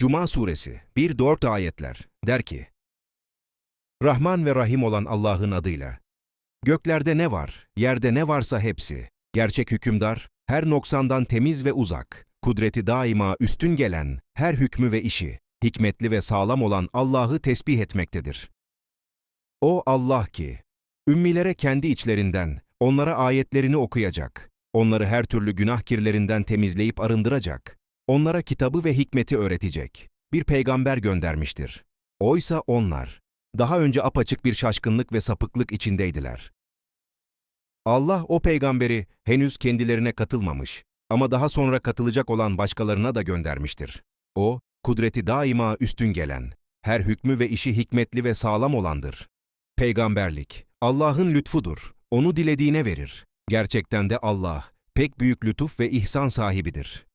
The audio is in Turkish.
Cuma suresi 1-4 ayetler der ki, Rahman ve Rahim olan Allah'ın adıyla. Göklerde ne var, yerde ne varsa hepsi. Gerçek hükümdar, her noksandan temiz ve uzak. Kudreti daima üstün gelen, her hükmü ve işi, hikmetli ve sağlam olan Allah'ı tesbih etmektedir. O Allah ki, ümmilere kendi içlerinden, onlara ayetlerini okuyacak, onları her türlü günah kirlerinden temizleyip arındıracak, onlara kitabı ve hikmeti öğretecek, bir peygamber göndermiştir. Oysa onlar, daha önce apaçık bir şaşkınlık ve sapıklık içindeydiler. Allah o peygamberi henüz kendilerine katılmamış ama daha sonra katılacak olan başkalarına da göndermiştir. O, kudreti daima üstün gelen, her hükmü ve işi hikmetli ve sağlam olandır. Peygamberlik, Allah'ın lütfudur, onu dilediğine verir. Gerçekten de Allah, pek büyük lütuf ve ihsan sahibidir.